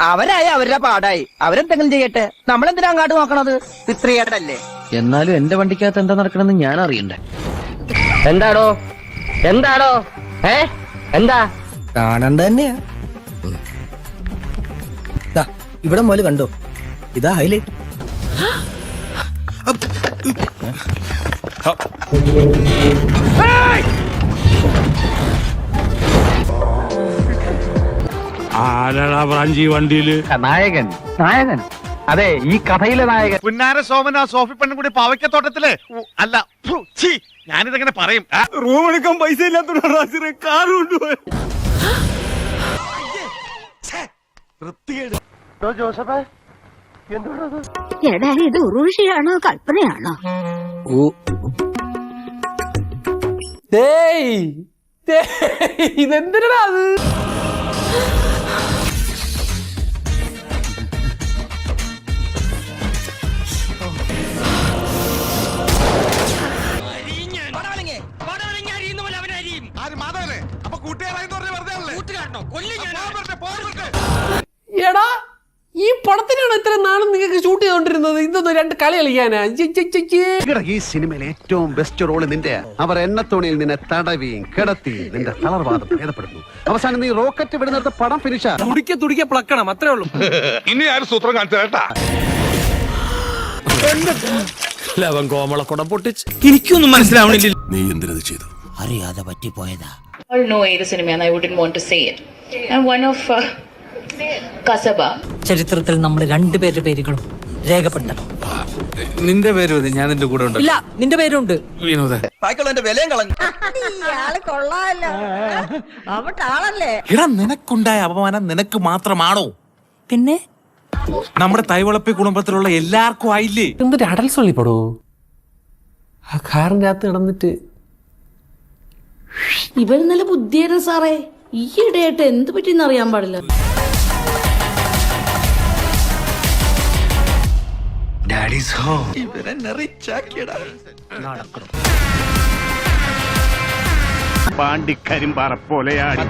അവരായി അവരുടെ പാടായി. അവരെന്തെങ്കിലും ചെയ്യട്ടെ? നമ്മളെന്തിനാ അങ്ങോട്ട് നോക്കണത്? ഇത്രയേടല്ലേ? എന്നാലും എന്റെ വണ്ടിക്കകത്ത് എന്താ നടക്കണമെന്ന് ഞാൻ അറിയണ്ടേ. എന്താടോ? എന്താടോ? ഏ? എന്താ? കാണണ്ട തന്നെയാ. ദാ, ഇവിടെ മോൽ കണ്ടോ? ഇതാ ഹൈലൈറ്റ് ആരാടാ ബ്രാഞ്ചി വണ്ടിയിൽ? നായകൻ നായകൻ. അതെ ഈ കഥയിലെ നായകൻ. പുന്നാര സോമന സോഫി പെണ്ണും കൂടി പാവയ്ക്കത്തോട്ടത്തിൽ. ഉ, അല്ല ഫു, ഛീ, ഞാനിതെങ്ങനെ പറയും. ആ, റൂം എടുക്കാൻ പൈസ ഇല്ലാത്തോണ്ട് കാറ് കൊണ്ടുപോയി. എടാ ഇത് ഉറുഷിയാണോ കൽപ്പനയാണോ? എടാ ഈ പടത്തിനാണ് ഇത്ര നാളും നിങ്ങൾക്ക് ഷൂട്ട് ചെയ്തോണ്ടിരുന്നത്. ഇതൊന്നും രണ്ട് കളി കളിക്കാനാ. ഈ സിനിമയിൽ ഏറ്റവും ബെസ്റ്റ് റോൾ നിന്റെ. അവർ എണ്ണത്തോണിയിൽ നിന്നെ തടവിയും കിടത്തി നിന്റെ തളർവാദം ഭേദപ്പെടുന്നു അവസാനം നീ റോക്കറ്റ് വിടുന്നിടത്ത് പടം ഫിനിഷാ തുടിക്കെ തുടിക്കെ പ്ലക്കണം അത്രേ ഉള്ളൂ. ഇനി ആരും സൂത്രം കാണിച്ചു കേട്ടാ? ലവൻ കോമളക്കുടം പൊട്ടിച്ച്. എനിക്കൊന്നും മനസ്സിലാവണില്ല. നീ എന്തിനത് ചെയ്തു? അറിയാതെ പറ്റിപ്പോയതാ. All know ഏത് സിനിമയാണ് I wouldn't want to say it and one of Kasaba ചരിത്രത്തിൽ നമ്മൾ രണ്ടുപേരുടെ പേരുകളും രേഖപ്പെടുത്തണം. നിന്റെ പേര് മതി ഞാൻ നിന്റെ കൂടെ ഉണ്ട് ഇല്ല നിന്റെ പേരുണ്ട്. വിനോദ. ബാക്കിയുള്ളതിന്റെ വിലയും കളഞ്ഞു. കൊള്ളാമല്ലോ. എടാ നിനക്കുണ്ടായ അപമാനം നിനക്ക് മാത്രമാണോ? പിന്നെ? നമ്മുടെ തൈവളപ്പി കുടുംബത്തിലുള്ള എല്ലാവർക്കും ആയില്ലേ? എന്തൊരു അടൽ സൊള്ളിപ്പടോ ആ കാറിന്റെ അകത്ത് കിടന്നിട്ട് ഇവർ നല്ല ബുദ്ധിയായിരുന്നു സാറേ. ഈ ഇടയായിട്ട് എന്ത് പറ്റിയെന്ന് അറിയാൻ പാടില്ല. പാണ്ടിക്കരിമ്പാറ പോലെയാണ്